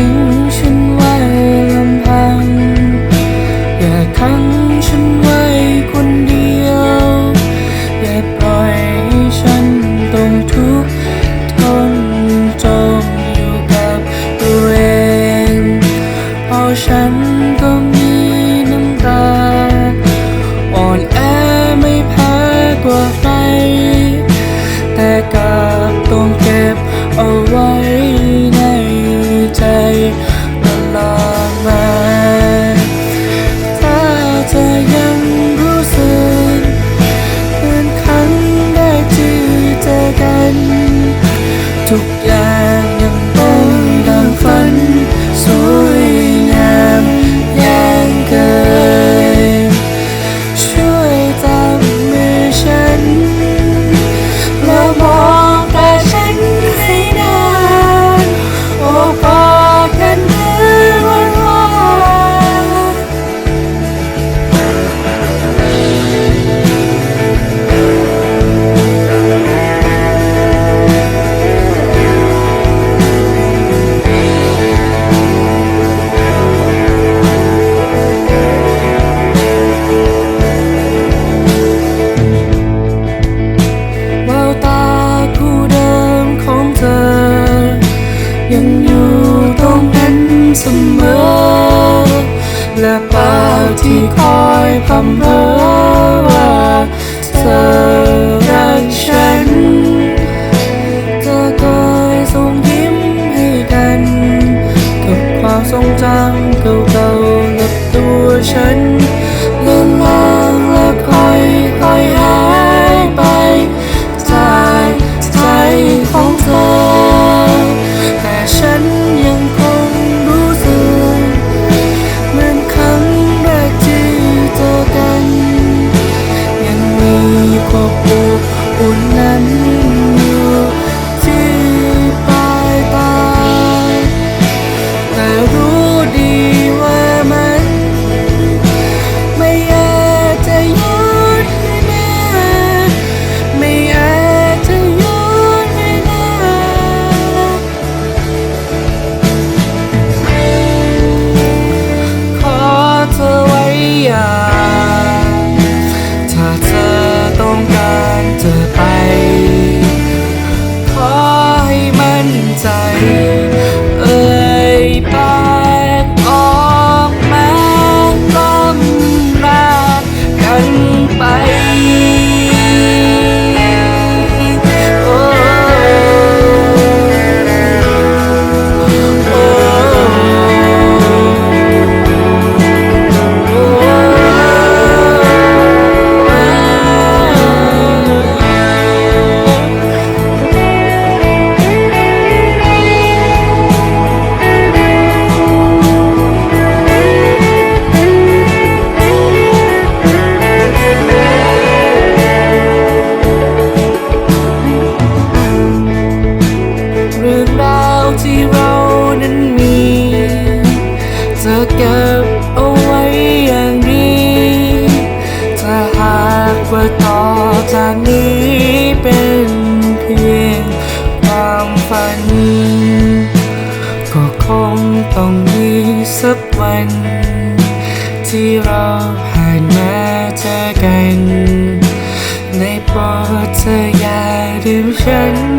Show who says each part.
Speaker 1: ทิ้งฉันไว้ลำพัง อย่าขังฉันไว้คนเดียว อย่าปล่อยฉันต้องทุกข์ทนจมอยู่กับตัวเองเอาฉัน ยังอยู่ตรงนั้นเสมอ และป้าที่คอยพำเพอว่าเธอรักฉันเธอเคยส่งยิ้มให้กันกับความทรงจำเก่าๆกับตัวฉัน ว่าต่อจากนี้เป็นเพียงความฝัน ก็คงต้องมีสักวัน ที่เราผ่านมาเจอกัน ในโปรดเธออย่าดืมฉัน